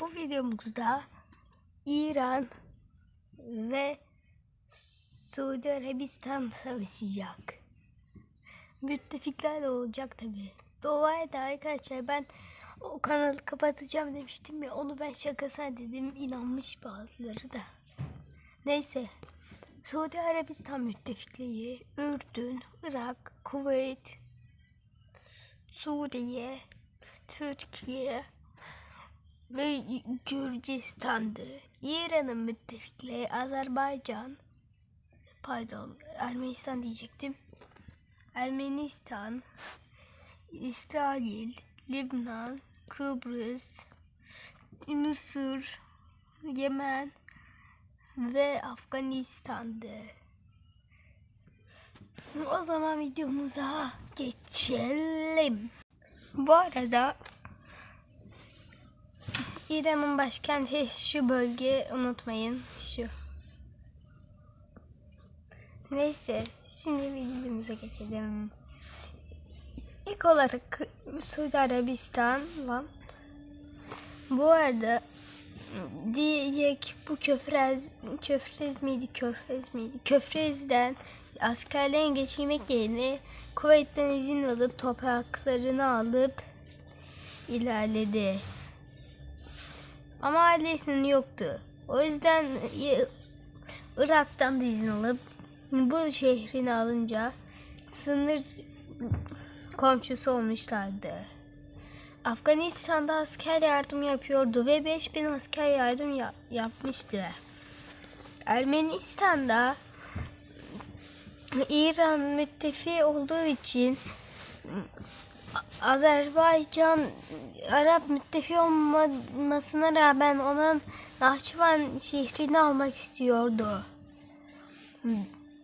Bu videomuzda İran ve Suudi Arabistan savaşacak. Müttefikler olacak tabi. Bu arada arkadaşlar ben o kanalı kapatacağım demiştim ya onu ben şakasına dedim inanmış bazıları da. Neyse. Suudi Arabistan müttefikliği, Ürdün, Irak, Kuveyt, Suriye, Türkiye ve Gürcistan'dı. İran'ın müttefikleri Azerbaycan, pardon Ermenistan diyecektim. Ermenistan, İsrail, Lübnan, Kıbrıs, Mısır, Yemen ve Afganistan'dı. O zaman videomuza geçelim. Bu arada İran'ın başkenti şu bölge unutmayın şu. Neyse şimdi videomuza geçelim. İlk olarak Suudi Arabistan var. Bu arada diyecek bu köfrez köfrez miydi köfrez miydi köfrezden askerlerin geçirmek yerine Kuveyt'ten izin alıp topraklarını alıp ilerledi. Ama ailesinin yoktu. O yüzden İ- Irak'tan da izin alıp bu şehrini alınca sınır komşusu olmuşlardı. Afganistan'da asker yardım yapıyordu ve 5000 asker yardım ya- yapmıştı. Ermenistan'da İran müttefi olduğu için Azerbaycan Arap müttefi olmasına rağmen onun Nahçıvan şehrini almak istiyordu.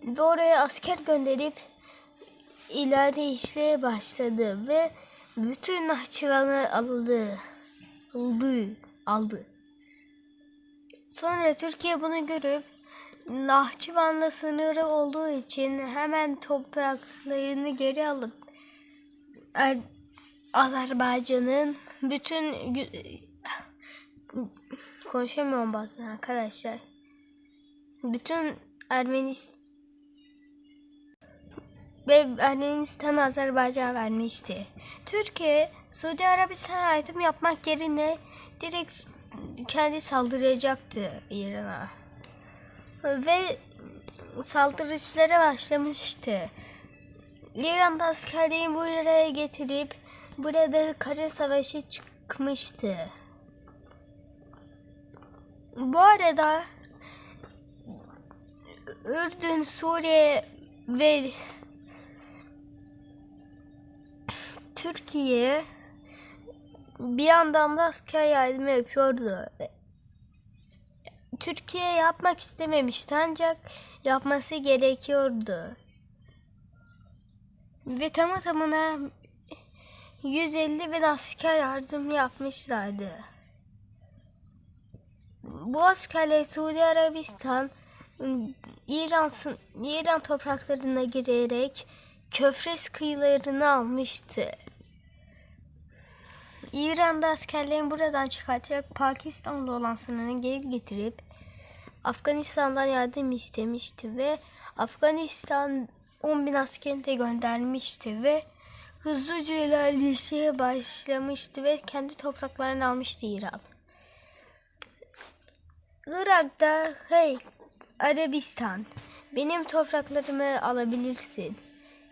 Ve oraya asker gönderip ileride işleye başladı ve bütün Nahçıvan'ı aldı. Aldı. Aldı. Sonra Türkiye bunu görüp Nahçıvan'la sınırı olduğu için hemen topraklarını geri alıp Er- Azerbaycan'ın bütün konuşamıyorum bazen arkadaşlar. Bütün Ermenistan ve Ermenistan Azerbaycan vermişti. Türkiye Suudi Arabistan'a yardım yapmak yerine direkt kendi saldıracaktı İran'a. Ve saldırışlara başlamıştı. İran'da askerliğini buraya getirip burada kara savaşı çıkmıştı. Bu arada Ürdün, Suriye ve Türkiye bir yandan da asker yardımı yapıyordu. Türkiye yapmak istememişti ancak yapması gerekiyordu. Ve tamı tamına 150 bin asker yardım yapmışlardı. Bu askerler Suudi Arabistan, İran, İran topraklarına girerek Köfres kıyılarını almıştı. İran'da askerlerin buradan çıkartarak Pakistan'da olan sınırını geri getirip Afganistan'dan yardım istemişti ve Afganistan 10 bin askerini de göndermişti ve hızlıca ilerleyişe başlamıştı ve kendi topraklarını almıştı İran. Irak'ta hey Arabistan benim topraklarımı alabilirsin.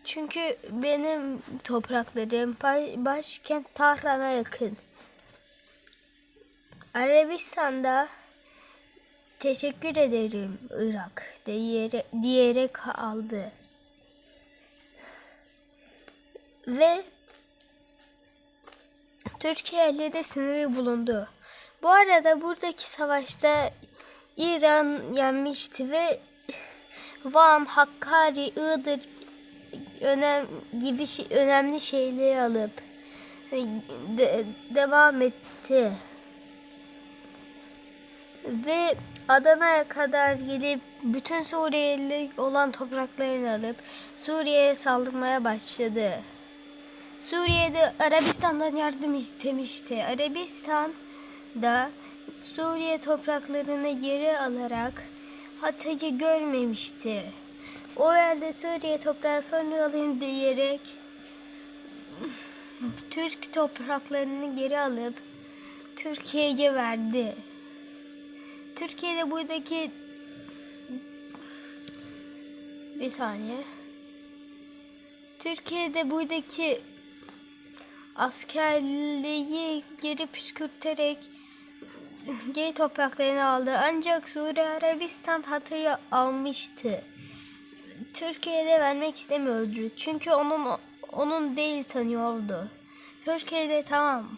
Çünkü benim topraklarım ba- başkent Tahran'a yakın. Arabistan'da teşekkür ederim Irak diyerek, diyerek aldı. Ve Türkiye ile de sınırı bulundu. Bu arada buradaki savaşta İran yenmişti ve Van, Hakkari, Iğdır önem gibi şey- önemli şeyleri alıp de- devam etti. Ve Adana'ya kadar gelip bütün Suriyeli olan topraklarını alıp Suriye'ye saldırmaya başladı. Suriye'de Arabistan'dan yardım istemişti. Arabistan da Suriye topraklarını geri alarak Hatay'ı görmemişti. O halde Suriye toprağı sonra alayım diyerek Türk topraklarını geri alıp Türkiye'ye verdi. Türkiye'de buradaki bir saniye. Türkiye'de buradaki askerliği geri püskürterek gay topraklarını aldı. Ancak Suudi Arabistan Hatay'ı almıştı. Türkiye'de vermek istemiyordu. Çünkü onun onun değil sanıyordu. Türkiye'de tamam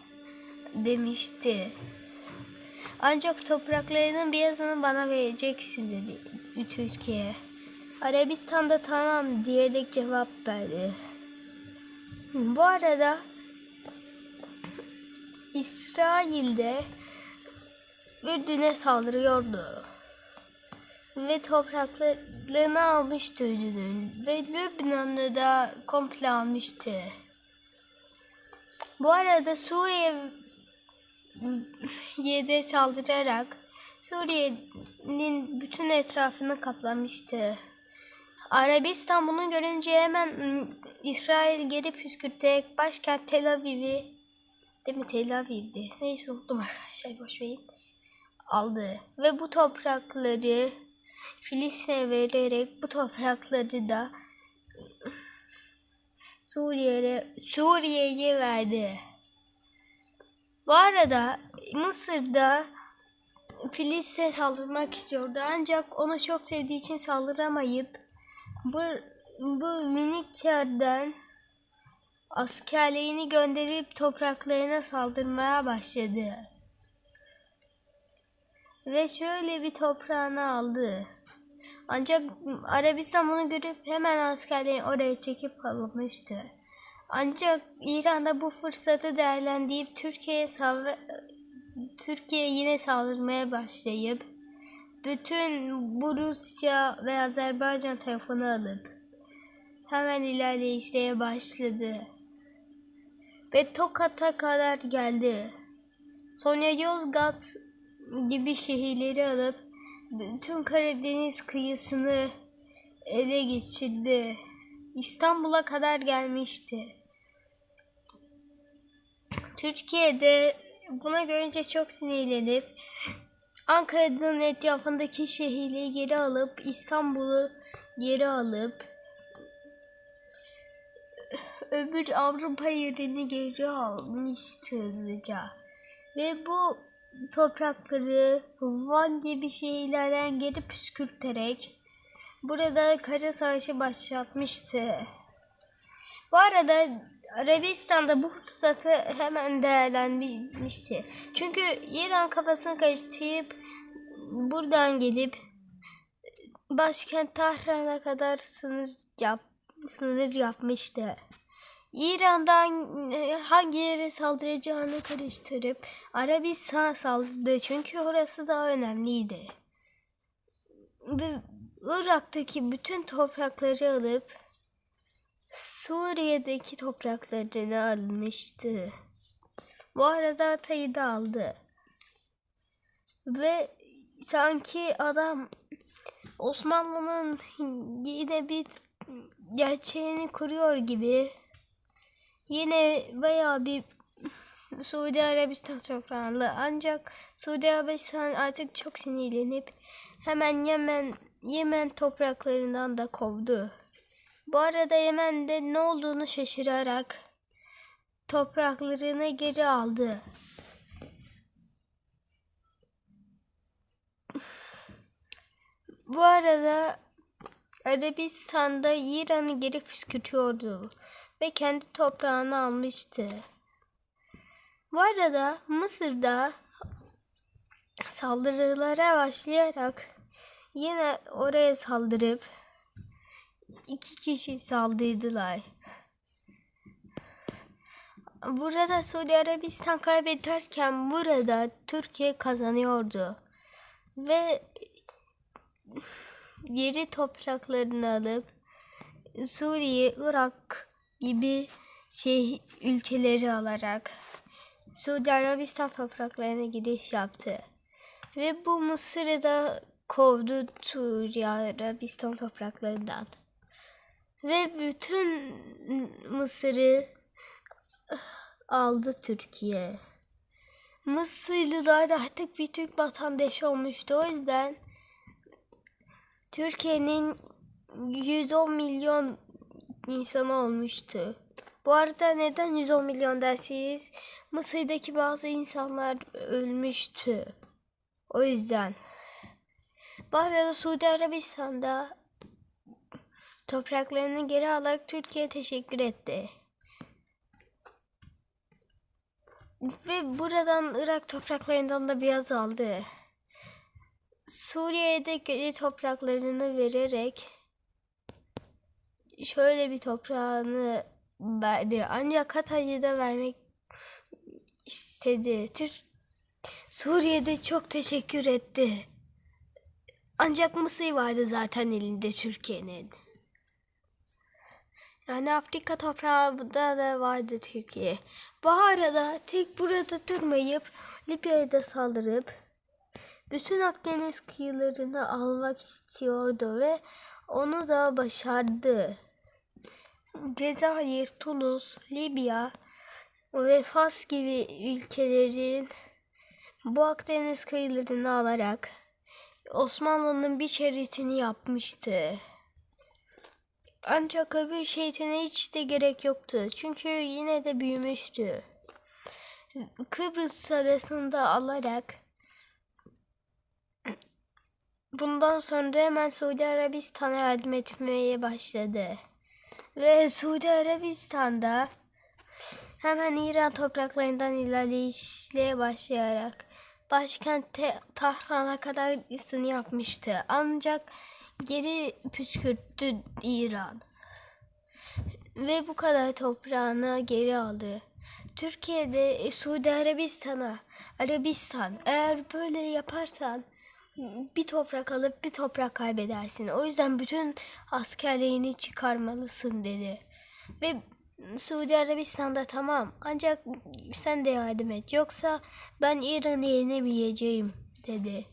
demişti. Ancak topraklarının birazını bana vereceksin dedi Türkiye. Arabistan'da tamam diyerek cevap verdi. Bu arada İsrail'de Ürdün'e saldırıyordu. Ve topraklarını almıştı Ürdün'ün. Ve Lübnan'ı da komple almıştı. Bu arada Suriye'ye de saldırarak Suriye'nin bütün etrafını kaplamıştı. Arabistan bunu görünce hemen İsrail geri püskürterek başkent Tel Aviv'i değil mi Tel Aviv'di. Neyse unuttum arkadaşlar boş verin. Aldı ve bu toprakları Filistin'e vererek bu toprakları da Suriye'ye Suriye'ye verdi. Bu arada Mısır'da Filistin'e saldırmak istiyordu ancak onu çok sevdiği için saldıramayıp bu, bu minik yerden askerliğini gönderip topraklarına saldırmaya başladı. Ve şöyle bir toprağını aldı. Ancak Arabistan bunu görüp hemen askerlerini oraya çekip almıştı. Ancak İran'da bu fırsatı değerlendirip Türkiye'ye Türkiye yine saldırmaya başlayıp bütün bu Rusya ve Azerbaycan tarafını alıp hemen ilerleyişlere başladı. Ve Tokat'a kadar geldi. Sonra Yozgat gibi şehirleri alıp bütün Karadeniz kıyısını ele geçirdi. İstanbul'a kadar gelmişti. Türkiye'de buna görünce çok sinirlenip Ankara'nın etrafındaki şehirleri geri alıp İstanbul'u geri alıp öbür Avrupa yerini geri almıştı hızlıca. Ve bu toprakları Van gibi şehirlerden geri püskürterek burada kara savaşı başlatmıştı. Bu arada Arabistan'da bu fırsatı hemen değerlendirmişti. Çünkü İran kafasını karıştırıp buradan gelip başkent Tahran'a kadar sınır yap sınır yapmıştı. İran'dan e, hangi yere saldıracağını karıştırıp Arabistan saldırdı çünkü orası daha önemliydi. Ve Irak'taki bütün toprakları alıp Suriye'deki topraklarını almıştı. Bu arada Hatay'ı da aldı. Ve sanki adam Osmanlı'nın yine bir gerçeğini kuruyor gibi yine bayağı bir Suudi Arabistan toprağında ancak Suudi Arabistan artık çok sinirlenip hemen Yemen Yemen topraklarından da kovdu. Bu arada Yemen'de ne olduğunu şaşırarak topraklarını geri aldı. Bu arada Arabistan'da İran'ı geri püskürtüyordu ve kendi toprağını almıştı. Bu arada Mısır'da saldırılara başlayarak yine oraya saldırıp iki kişi saldırdılar. Burada Suudi Arabistan kaybederken burada Türkiye kazanıyordu. Ve geri topraklarını alıp Suriye, Irak gibi şey ülkeleri alarak Suudi Arabistan topraklarına giriş yaptı. Ve bu Mısır'ı da kovdu Suriye Arabistan topraklarından. Ve bütün Mısır'ı aldı Türkiye. Mısırlılar da artık bir Türk vatandaşı olmuştu. O yüzden Türkiye'nin 110 milyon insanı olmuştu. Bu arada neden 110 milyon dersiniz? Mısır'daki bazı insanlar ölmüştü. O yüzden. Bu arada Suudi Arabistan'da topraklarını geri alarak Türkiye'ye teşekkür etti. Ve buradan Irak topraklarından da biraz aldı. Suriye'ye de geri topraklarını vererek şöyle bir toprağını verdi. Ancak Hatay'ı da vermek istedi. Türk Suriye'de çok teşekkür etti. Ancak Mısır vardı zaten elinde Türkiye'nin. Yani Afrika toprağında da vardı Türkiye. Bu arada tek burada durmayıp Libya'ya da saldırıp bütün Akdeniz kıyılarını almak istiyordu ve onu da başardı. Cezayir, Tunus, Libya ve Fas gibi ülkelerin bu Akdeniz kıyılarını alarak Osmanlı'nın bir şeritini yapmıştı. Ancak öbür şeritine hiç de gerek yoktu. Çünkü yine de büyümüştü. Kıbrıs adasında alarak bundan sonra hemen Suudi Arabistan'a yardım etmeye başladı. Ve Suudi Arabistan'da hemen İran topraklarından ilerleyişle başlayarak başkent Te- Tahran'a kadar ısını yapmıştı. Ancak geri püskürttü İran. Ve bu kadar toprağını geri aldı. Türkiye'de e, Suudi Arabistan'a, Arabistan eğer böyle yaparsan bir toprak alıp bir toprak kaybedersin. O yüzden bütün askerlerini çıkarmalısın dedi. Ve Suudi Arabistan'da tamam ancak sen de yardım et yoksa ben İran'ı yenemeyeceğim dedi.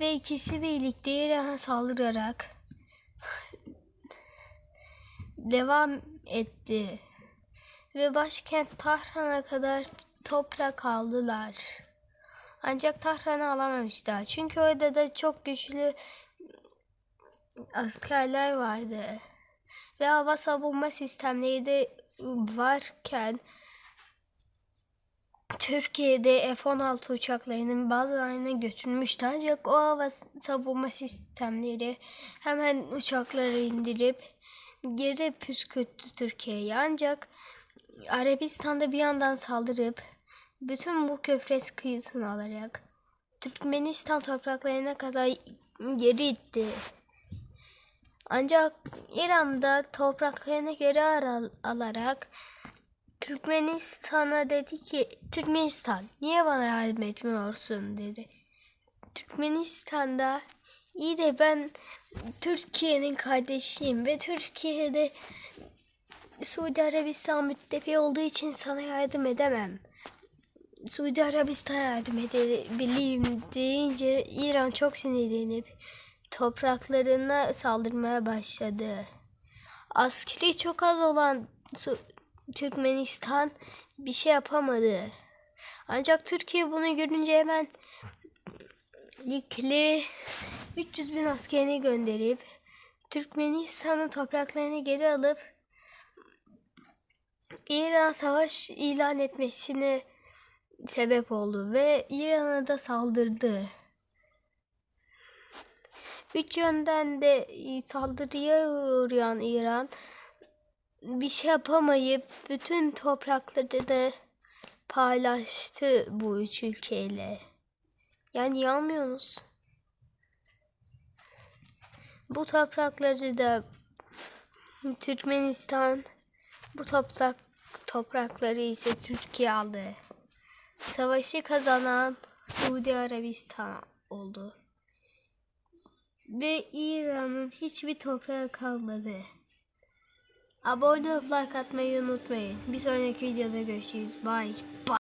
Ve ikisi birlikte İran'a saldırarak devam etti. Ve başkent Tahran'a kadar toprak aldılar. Ancak Tahran'ı alamamışlar. Çünkü orada da çok güçlü askerler vardı. Ve hava savunma sistemleri de varken Türkiye'de F-16 uçaklarının bazılarını götürmüştü. Ancak o hava savunma sistemleri hemen uçakları indirip geri püskürttü Türkiye'yi. Ancak Arabistan'da bir yandan saldırıp bütün bu köfres kıyısını alarak Türkmenistan topraklarına kadar geri itti. Ancak İran'da topraklarını geri al- alarak Türkmenistan'a dedi ki Türkmenistan niye bana yardım etmiyorsun dedi. Türkmenistan'da iyi de ben Türkiye'nin kardeşiyim ve Türkiye'de Suudi Arabistan müttefik olduğu için sana yardım edemem. Suudi Arabistan'a yardım edebileyim deyince İran çok sinirlenip topraklarına saldırmaya başladı. Askeri çok az olan Su- Türkmenistan bir şey yapamadı. Ancak Türkiye bunu görünce hemen likli 300 bin askerini gönderip Türkmenistan'ın topraklarını geri alıp İran savaş ilan etmesine sebep oldu ve İran'a da saldırdı. Üç yönden de saldırıya uğrayan İran bir şey yapamayıp bütün toprakları da paylaştı bu üç ülkeyle. Yani yanmıyorsunuz. Bu toprakları da Türkmenistan, bu toprak toprakları ise Türkiye aldı. Savaşı kazanan Suudi Arabistan oldu. Ve İran'ın hiçbir toprağı kalmadı. Abone olup like atmayı unutmayın. Bir sonraki videoda görüşürüz. Bye. Bye.